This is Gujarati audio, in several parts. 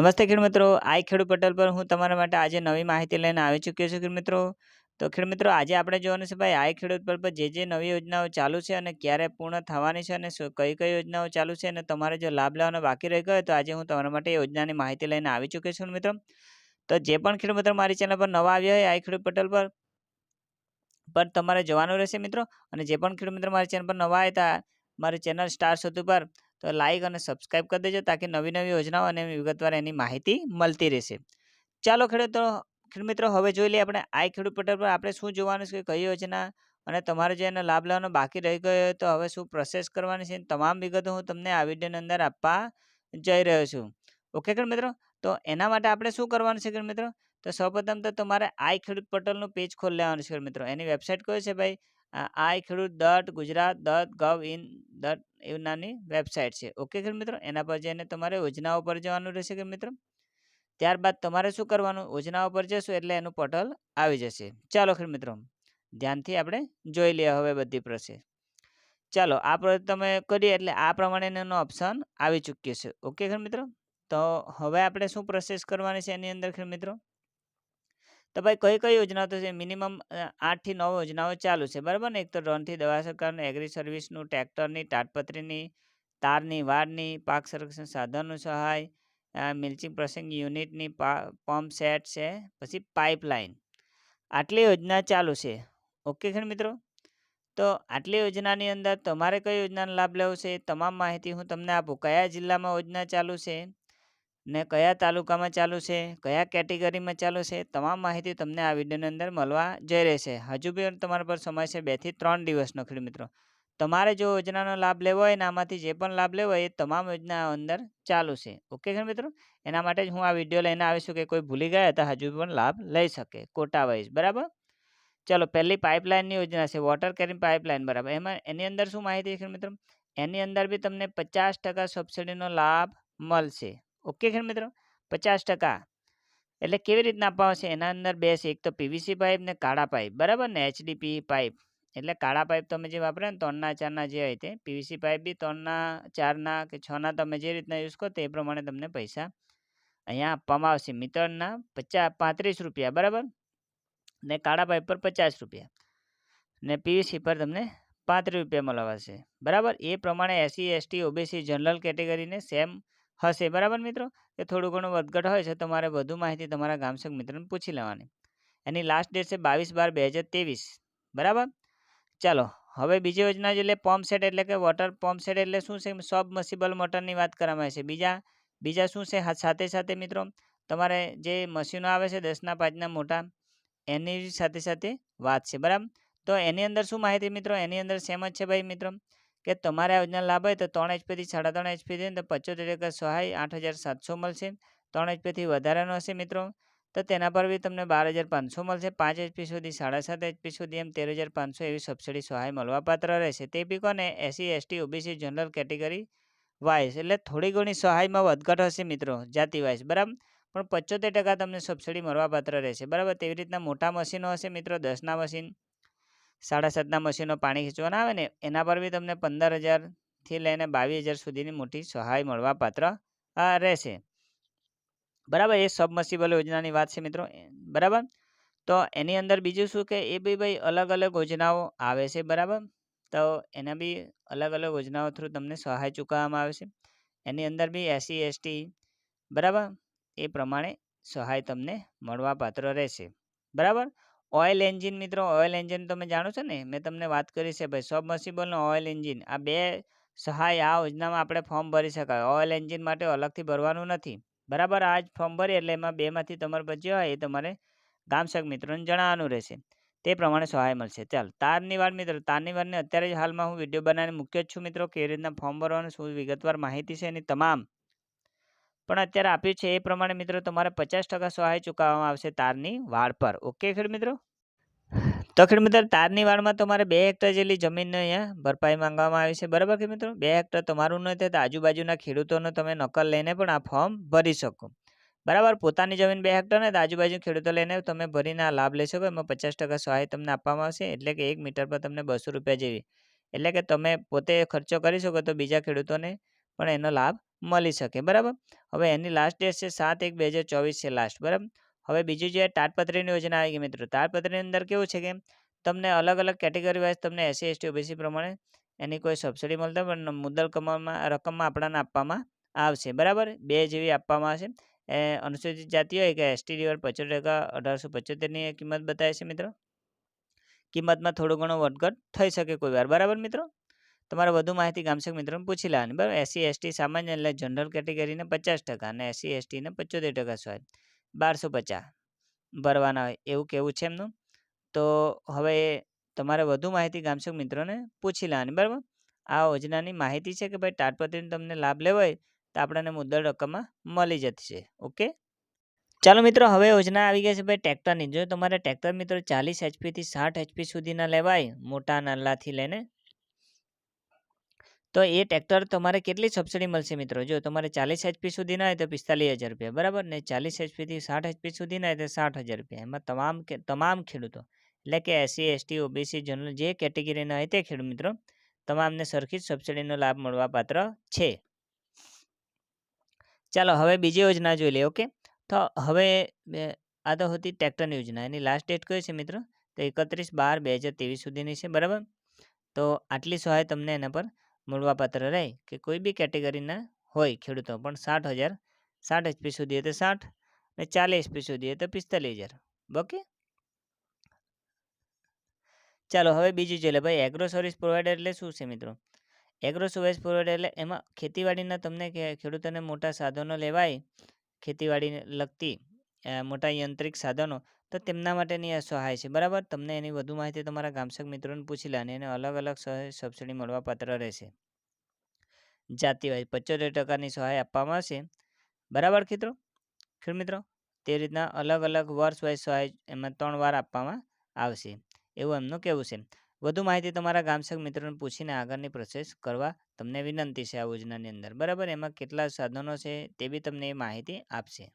નમસ્તે ખેડૂત મિત્રો. આઈ ખેડૂત પટેલ પર હું તમારા માટે આજે નવી માહિતી લઈને આવી ચૂક્યો છું ખેડૂત મિત્રો. તો ખેડૂત મિત્રો, આજે આપણે જોવાનું છે ભાઈ આઈ ખેડૂત પટેલ પર જે જે નવી યોજનાઓ ચાલુ છે અને ક્યારે પૂર્ણ થવાની છે અને કઈ કઈ યોજનાઓ ચાલુ છે અને તમારે જો લાભ લેવાનો બાકી રહી ગયો તો આજે હું તમારા માટે યોજનાની માહિતી લઈને આવી ચૂક્યો છું મિત્રો. તો જે પણ ખેડૂત મિત્રો મારી ચેનલ પર નવા આવ્યા હોય આઈ ખેડૂત પટેલ પર પર તમારે જવાનું રહેશે મિત્રો. અને જે પણ ખેડૂત મિત્રો મારી ચેનલ પર નવા આવ્યા હતા, મારી ચેનલ સ્ટાર સતુ પર તો લાઈક અને સબસ્ક્રાઈબ કરી દેજો તાકી નવી નવી યોજનાઓ અને વિગતવાર એની માહિતી મળતી રહેશે. ચાલો ખેડૂતો ખેડૂત મિત્રો, હવે જોઈ લઈએ આપણે આઈ ખેડૂત પટેલ પર આપણે શું જોવાનું છે કે કઈ યોજના અને તમારે જે એનો લાભ લેવાનો બાકી રહી ગયો હોય તો હવે શું પ્રોસેસ કરવાની છે, તમામ વિગતો હું તમને આ વિડીયોની અંદર આપવા જઈ રહ્યો છું. ઓકે ખેડૂત મિત્રો, તો એના માટે આપણે શું કરવાનું છે ખેડૂત મિત્રો? તો સૌપ્રથમ તો તમારે આઈ ખેડૂત પટેલનું પેજ ખોલી લેવાનું છે મિત્રો. એની વેબસાઇટ કઈ છે ભાઈ? I Khedut dot Gujarat dot gov in dot એવું નાની વેબસાઇટ છે. ઓકે ખેડૂત મિત્રો? એના પર જઈને તમારે યોજનાઓ પર જવાનું રહેશે કે મિત્રો. ત્યારબાદ તમારે શું કરવાનું? યોજનાઓ પર જશો એટલે એનું પોર્ટલ આવી જશે. ચાલો ખેડૂત મિત્રો, ધ્યાનથી આપણે જોઈ લઈએ હવે બધી પ્રોસેસ. ચાલો, આ પ્રોસેસ તમે કરીએ એટલે આ પ્રમાણે એનો ઓપ્શન આવી ચૂક્યો છે. ઓકે ખેડ મિત્રો? તો હવે આપણે શું પ્રોસેસ કરવાની છે એની અંદર ખેડ મિત્રો? તો ભાઈ કઈ કઈ યોજનાઓ તો છે? મિનિમમ આઠથી નવ યોજનાઓ ચાલુ છે, બરાબર ને? એક તો ડ્રોનથી દવા સરકારનું એગ્રી સર્વિસનું ટ્રેક્ટરની તાટપત્રીની તારની વાડની પાક સંરક્ષણ સાધનનું સહાય મિલ્ચિંગ પ્રોસેસિંગ યુનિટની પંપ સેટ છે, પછી પાઇપલાઇન આટલી યોજના ચાલુ છે. ઓકે ખેડ મિત્રો? તો આટલી યોજનાની અંદર તમારે કઈ યોજનાનો લાભ લેવો છે? તમામ માહિતી હું તમને આપું. કયા જિલ્લામાં યોજના ચાલુ છે? ને કયા તાલુકામાં ચાલુ છે, કયા કેટેગરીમાં ચાલુ છે, તમામ માહિતી તમને આ વિડીયોની અંદર મળવા જઈ રહેશે હજુ બી તમારા પર સમય છે બેથી ત્રણ દિવસનો ખેડૂત મિત્રો. તમારે જો યોજનાનો લાભ લેવો હોય ને આમાંથી જે પણ લાભ લેવો હોય એ તમામ યોજના અંદર ચાલુ છે. ઓકે ખેડૂત મિત્રો? એના માટે જ હું આ વીડિયો લઈને આવીશું કે કોઈ ભૂલી ગયા તો હજુ પણ લાભ લઈ શકે કોટા વાઇઝ બરાબર? ચલો, પહેલી પાઇપલાઇનની યોજના છે, વોટર કેરિંગ પાઇપલાઇન, બરાબર. એમાં, એની અંદર શું માહિતી છે મિત્રો? એની અંદર બી તમને પચાસ ટકા સબસિડીનો લાભ મળશે. ઓકે ખેડૂત મિત્રો? પચાસ ટકા. એટલે કેવી રીતના આપવા આવશે એના અંદર બે છે. એક તો પીવીસી પાઇપ ને કાળા પાઇપ. બરાબર ને? HDP pipe. એટલે કાળા પાઇપ તમે જે વાપરે ને, ત્રણના ચારના જે હોય તે, પીવીસી પાઇપ બી ત્રણના, ચારના કે છના તમે જે રીતના યુઝ કરો તે પ્રમાણે તમને પૈસા અહીંયા આપવામાં આવશે. મિત્રના પચાસ પાંત્રીસ રૂપિયા. બરાબર? ને કાળા પાઇપ પર પચાસ રૂપિયા. ને પીવીસી પર તમને પાંત્રીસ રૂપિયા મળવાશે. બરાબર? એ પ્રમાણે એસસી, એસટી, ઓબીસી, જનરલ કેટેગરીને સેમ હશે. બરાબર મિત્રો? કે થોડું ઘણું વધઘટ હોય છે તમારે વધુ માહિતી તમારા ગામસેક મિત્રોને પૂછી લેવાની. એની લાસ્ટ ડેટ છે બાવીસ બાર બે હજાર ત્રેવીસ. બરાબર? ચાલો, હવે બીજી યોજના એટલે પંપ સેટ એટલે કે વોટર પંપ સેટ એટલે શું છે? સબ મસિબલ મોટરની વાત કરવામાં છે. બીજા બીજા શું છે? સાથે સાથે મિત્રો, તમારે જે મશીનો આવે છે દસના પાંચના મોટા, એની સાથે સાથે વાત છે. બરાબર? તો એની અંદર શું માહિતી મિત્રો? એની અંદર સેમ જ છે ભાઈ મિત્રો. કે તમારે આ યોજના લાભ હોય તો ત્રણ એચપીથી સાડા ત્રણ એચપી છે તો પચોતેર ટકા સહાય આઠ હજાર સાતસો મળશે. ત્રણ એચપીથી વધારાનો હશે મિત્રો. તો તેના પર બી તમને બાર હજાર પાંચસો મળશે. પાંચ એચપી સુધી સાડા સાત એચપી સુધી એમ તેર હજાર પાંચસો એવી સબસિડી સહાય મળવાપાત્ર રહેશે. તે બી કોને? SC, ST, OBC, general category wise. એટલે થોડી ઘણી સહાયમાં વધઘટ હશે મિત્રો જાતિ વાઇઝ બરાબર? પણ પચોતેર ટકા તમને સબસિડી મળવાપાત્ર રહેશે. બરાબર? તેવી રીતના મોટા મશીનો હશે મિત્રો, દસના મશીન સાડા સાતના મશીનો પાણી ખેંચવાના આવે ને, એના પર બી તમને પંદર હજારથી લઈને બાવીસ હજાર સુધીની મોટી સહાય મળવા પાત્ર રહેશે. બરાબર, એ સબમર્સિબલ યોજનાની વાત છે મિત્રો. બરાબર? તો એની અંદર બીજું શું કે, એ બી ભાઈ અલગ અલગ યોજનાઓ આવે છે, બરાબર? તો એના બી અલગ અલગ યોજનાઓ થ્રુ તમને સહાય ચૂકવવામાં આવે છે. એની અંદર બી એસસી, એસટી, બરાબર? એ પ્રમાણે સહાય તમને મળવાપાત્ર રહેશે. બરાબર? ઓઇલ એન્જિન મિત્રો, ઓઇલ એન્જિન તમે જાણો છો ને? મેં તમને વાત કરી છે ભાઈ, સબમર્સિબલનો ઓઇલ એન્જિન. આ બે સહાય આ યોજનામાં આપણે ફોર્મ ભરી શકાય. ઓઇલ એન્જિન માટે અલગથી ભરવાનું નથી. બરાબર, આ જ ફોર્મ ભરી એટલે એમાં બેમાંથી તમારે બચ્યો હોય એ તમારે ગામસેક મિત્રોને જણાવવાનું રહેશે. તે પ્રમાણે સહાય મળશે. ચાલ, તારની વાર મિત્રો, તારની વારની અત્યારે જ હાલમાં હું વીડિયો બનાવીને મૂક્યો જ છું મિત્રો કેવી રીતના ફોર્મ ભરવાનું શું વિગતવાર માહિતી છે એની તમામ પણ અત્યારે આપ્યું છે, એ પ્રમાણે મિત્રો તમારે પચાસ ટકા સહાય ચૂકવવામાં આવશે તારની વાડ પર. ઓકે ખેડ મિત્રો? તો ખેડ મિત્રો, તારની વાડમાં તમારે બે હેક્ટર જેટલી જમીનને અહીંયા ભરપાઈ માંગવામાં આવી છે. બરાબર કે મિત્રો? બે હેક્ટર તમારું નહીં થાય તો આજુબાજુના ખેડૂતોનો તમે નકલ લઈને પણ આ ફોર્મ ભરી શકો. બરાબર? પોતાની જમીન બે હેક્ટર ને તો આજુબાજુ ખેડૂતો લઈને તમે ભરીને આ લાભ લઈ શકો. એમાં પચાસ ટકા સહાય તમને આપવામાં આવશે. એટલે કે એક મીટર પર તમને બસો રૂપિયા જેવી. એટલે કે તમે પોતે ખર્ચો કરી શકો તો બીજા ખેડૂતોને પણ એનો લાભ મળી શકે, બરાબર? હવે એની લાસ્ટ ડેટ છે સાત એક બે હજાર ચોવીસ છે લાસ્ટ બરાબર? હવે બીજું જે તાડપત્રીની યોજના આવી ગઈ મિત્રો, તાડપત્રીની અંદર કેવું છે કે તમને અલગ અલગ કેટેગરી વાઇઝ તમને એસસી એસટી ઓબીસી પ્રમાણે એની કોઈ સબસિડી મળતા પણ મુદ્દલ કમાવામાં, રકમમાં આપણાને આપવામાં આવશે, બરાબર? બે જેવી આપવામાં આવશે. એ અનુસૂચિત જાતિ હોય કે એસટી ડીવર પચોતેર ટકા અઢારસો પચોતેરની કિંમત બતાવે છે મિત્રો. કિંમતમાં થોડો ઘણો વધઘટ થઈ શકે કોઈ વાર, બરાબર મિત્રો? તમારે વધુ માહિતી ગામસેક મિત્રોને પૂછી લેવાની. બરાબર? એસસી એસટી સામાન્ય એટલે જનરલ કેટેગરીને પચાસ ટકા અને એસસી એસટીને પચોતેર ટકા સહાય બારસો પચાસ. ભરવાના હોય. એવું કેવું છે એમનું? તો હવે તમારે વધુ માહિતી ગામસેક મિત્રોને પૂછી લેવાની. બરાબર? આ યોજનાની માહિતી છે કે ભાઈ તાડપત્રીનો તમને લાભ લેવો હોય તો આપણને મુદ્દલ રકમમાં મળી જશે. ઓકે? ચાલો મિત્રો, હવે યોજના આવી ગઈ છે ભાઈ ટ્રેક્ટરની જો તમારે ટ્રેક્ટર મિત્રો ચાલીસ એચપીથી સાઠ એચપી સુધીના લેવાય, મોટા નલ્લાથી લઈને તો એ ટ્રેક્ટર તમારે કેટલી સબસિડી મળશે મિત્રો? જો તમારે ચાલીસ એચપી સુધીના હોય તો પિસ્તાલીસ હજાર રૂપિયા, બરાબર? ને ચાલીસ એચપીથી સાઠ એચપી સુધીના હોય તો સાઠ હજાર રૂપિયા. એમાં તમામ તમામ ખેડૂતો, એટલે કે એસસી એસટી ઓબીસી જનરલ જે કેટેગરીના હોય તે ખેડૂત મિત્રો, તમામને સરખી જ સબસિડીનો લાભ મળવા પાત્ર છે. ચાલો હવે બીજી યોજના જોઈ લઈએ, ઓકે? તો હવે આ તો હતી ટ્રેક્ટરની યોજના. એની લાસ્ટ ડેટ કઈ છે મિત્રો? તો એકત્રીસ બાર બે હજાર ત્રેવીસ સુધીની છે, બરાબર? તો આટલી સહાય તમને એના પર મળવાપાત્ર રહે કે કોઈ બી કેટેગરીના હોય ખેડૂતો, પણ સાઠ હજાર, સાઠ એચપી સુધી તો સાઠ અને ચાલીસ એચપી સુધી તો પિસ્તાલીસ હજાર. ઓકે ચાલો હવે બીજું છે ભાઈ એગ્રો સર્વિસ પ્રોવાઈડર એટલે શું છે મિત્રો? એગ્રો સર્વિસ પ્રોવાઈડર એટલે એમાં ખેતીવાડીના તમને ખેડૂતોને મોટા સાધનો લેવાય ખેતીવાડીને લગતી મોટા યાંત્રિક સાધનો, તો તેમના માટેની આ સહાય છે. બરાબર? તમને એની વધુ માહિતી તમારા ગામસક મિત્રોને પૂછી લેવાની એને અલગ અલગ સબસિડી મળવા પાત્ર રહેશે. જાતિવાય પચોતેર ટકાની સહાય આપવામાં આવશે. બરાબર ખેતરો ખેડ મિત્રો, તે રીતના અલગ અલગ વર્ષ વાઇઝ સહાય એમાં ત્રણ વાર આપવામાં આવશે. એવું એમનું કહેવું છે. વધુ માહિતી તમારા ગામસક મિત્રોને પૂછીને આગળની પ્રોસેસ કરવા તમને વિનંતી છે આ યોજનાની અંદર. બરાબર? એમાં કેટલા સાધનો છે તે બી તમને એ માહિતી આપશે.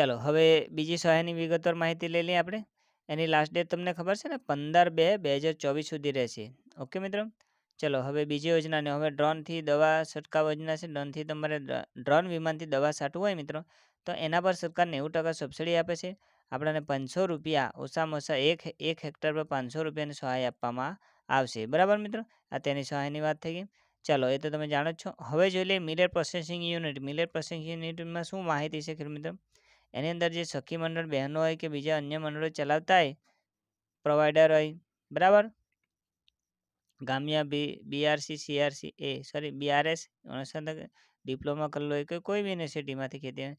ચાલો, હવે બીજી સહાયની વિગતવાર માહિતી લઈ લઈએ આપણે. એની લાસ્ટ ડેટ તમને ખબર છે ને? પંદર બે બે હજાર ચોવીસ સુધી રહેશે. ઓકે મિત્રો? ચલો, હવે બીજી યોજનાને, હવે ડ્રોનથી દવા છંટકાવ યોજના છે. ડ્રોનથી તમારે ડ્રોન વિમાનથી દવા છાંટવું હોય મિત્રો, તો એના પર સરકાર નેવું ટકા સબસિડી આપે છે. આપણને પાંચસો રૂપિયા, ઓછામાં ઓછા એક એક હેક્ટર પર પાંચસો રૂપિયાની સહાય આપવામાં આવશે. બરાબર મિત્રો? આ તેની સહાયની વાત થઈ ગઈ. ચાલો, એ તો તમે જાણો છો. હવે જોઈ લઈએ millet processing unit. Millet processing યુનિટમાં શું માહિતી છે ખેડૂત મિત્રો? એની અંદર જે સખી મંડળ બહેનો હોય કે બીજા અન્ય મંડળો ચલાવતા હોય પ્રોવાઈડર હોય, બરાબર? ગામિયા બી બીઆરસી સીઆરસી એ સોરી બીઆરએસ ડિપ્લોમા કરેલો હોય કે કોઈ બી યુનિવર્સિટીમાંથી ખેતી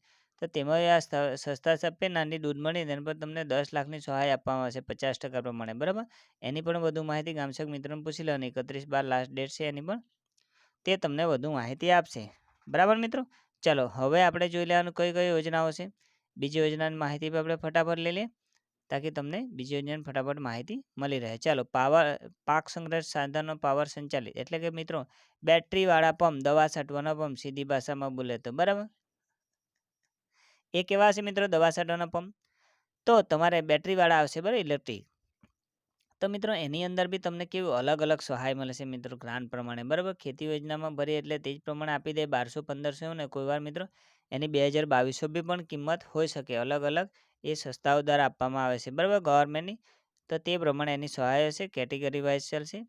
તો તેમાં આ સસ્તા સપ્પે નાની દૂધ મળી તેના પર તમને દસ લાખની સહાય આપવામાં આવશે, પચાસ ટકા પ્રમાણે, બરાબર? એની પણ વધુ માહિતી ગામસેક મિત્રોને પૂછી લેવાની, એકત્રીસ બાર લાસ્ટ ડેટ છે એની પણ, તે તમને વધુ માહિતી આપશે, બરાબર મિત્રો? ચલો, હવે આપણે જોઈ લેવાનું કઈ કઈ યોજનાઓ છે. બીજી યોજનાની માહિતી પણ આપણે ફટાફટ લઈ લઈએ, તાકી તમને બીજી યોજનાની ફટાફટ માહિતી મળી રહે. ચાલો, પાવર, પાક સંગ્રહ સાધનો પાવર સંચાલિત, એટલે કે મિત્રો, બેટરીવાળા પંપ, દવા છાંટવાના પંપ, સીધી ભાષામાં બોલે તો, બરાબર? એ કેવા છે મિત્રો, દવા છાંટવાના પંપ. તો તમારે બેટરીવાળા આવશે, બરાબર? ઇલેક્ટ્રિક. તો મિત્રો, એની અંદર બી તમને કેવું અલગ અલગ સહાય મળે છે મિત્રો, ગ્રાન્ટ પ્રમાણે, બરાબર? ખેતી યોજનામાં ભરી એટલે તે જ પ્રમાણે આપી દે બારસો પંદરસો ને કોઈ વાર મિત્રો એની બે હજાર બાવીસો બી પણ કિંમત હોઈ શકે, અલગ અલગ એ સંસ્થાઓ દ્વારા આપવામાં આવે છે. બરાબર? ગવર્મેન્ટની. તો તે પ્રમાણે એની સહાય હશે કેટેગરી વાઇઝ ચાલશે.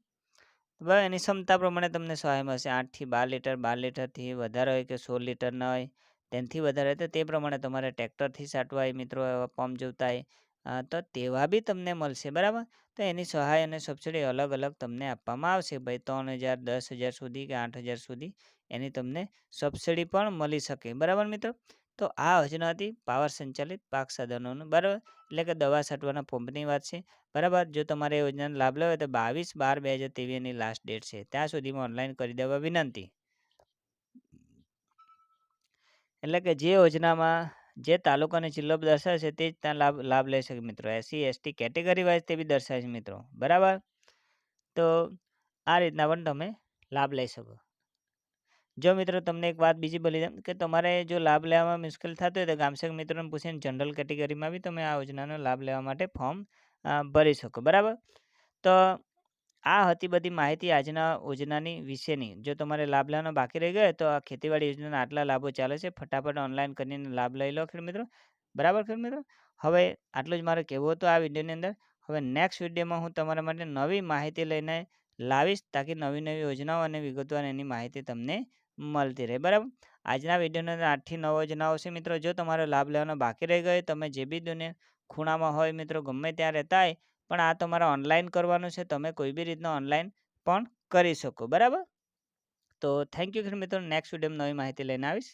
બરાબર? એની ક્ષમતા પ્રમાણે તમને સહાય મળશે. આઠથી બાર લીટર, બાર લીટરથી વધારે હોય કે સોળ લીટરના હોય, તેનાથી વધારે તો તે પ્રમાણે તમારે ટ્રેક્ટરથી છાંટવા હોય મિત્રો પંપ જોતા હોય તો તેવા બી તમને મળશે, બરાબર? તો એની સહાય અને સબસિડી અલગ અલગ તમને આપવામાં આવશે ભાઈ, ત્રણ હજાર, દસ હજાર સુધી કે આઠ હજાર સુધી એની તમને સબસિડી પણ મળી શકે, બરાબર મિત્રો? તો આ યોજના હતી પાવર સંચાલિત પાક સાધનોનું, બરાબર? એટલે કે દવા છાંટવાના પંપની વાત છે, બરાબર? જો તમારે યોજનાનો લાભ લેવો તો બાવીસ બાર બે હજાર તેવીસની લાસ્ટ ડેટ છે, ત્યાં સુધીમાં ઓનલાઈન કરી દેવા વિનંતી. એટલે કે જે યોજનામાં જે તાલુકો અને જિલ્લો દર્શાવે છે તે જ ત્યાં લાભ લાભ લઈ શકે મિત્રો. એસસી એસટી કેટેગરી વાઇઝ તે બી દર્શાવે છે મિત્રો. બરાબર? તો આ રીતના પણ તમે લાભ લઈ શકો. જો મિત્રો તમને એક વાત બીજી બોલી દઉં કે તમારે જો લાભ લેવામાં મુશ્કેલ થતો હોય તો ગામસેક મિત્રોને પૂછીને જનરલ કેટેગરીમાં બી તમે આ યોજનાનો લાભ લેવા માટે ફોર્મ ભરી શકો. બરાબર? તો આ હતી બધી માહિતી આજના યોજનાની વિશેની. જો તમારે લાભ લેવાનો બાકી રહી ગયો તો આ ખેતીવાડી યોજનાના આટલા લાભો ચાલે છે. ફટાફટ ઓનલાઈન કરીને લાભ લઈ લો, ખેડૂત મિત્રો. બરાબર, ખેડૂત મિત્રો. હવે આટલું જ મારે કહેવું હતું આ વિડીયોની અંદર. હવે નેક્સ્ટ વિડીયોમાં હું તમારા માટે નવી માહિતી લઈને લાવીશ તાકી નવી નવી યોજનાઓ અને વિગતવાર એની માહિતી તમને મળતી રહે. બરાબર. આજના વિડીયોની અંદર આઠથી નવ યોજનાઓ છે મિત્રો. જો તમારે લાભ લેવાનો બાકી રહી ગયો તમે જે બી દુનિયા ખૂણામાં હોય મિત્રો, ગમે ત્યાં રહેતા હોય પણ આ તમારે ઓનલાઈન કરવાનું છે. તમે કોઈ બી રીતના ઓનલાઈન પણ કરી શકો. બરાબર. તો થેન્ક યુ મિત્રો. નેક્સ્ટ વિડીયોમાં નવી માહિતી લઈને આવીશ.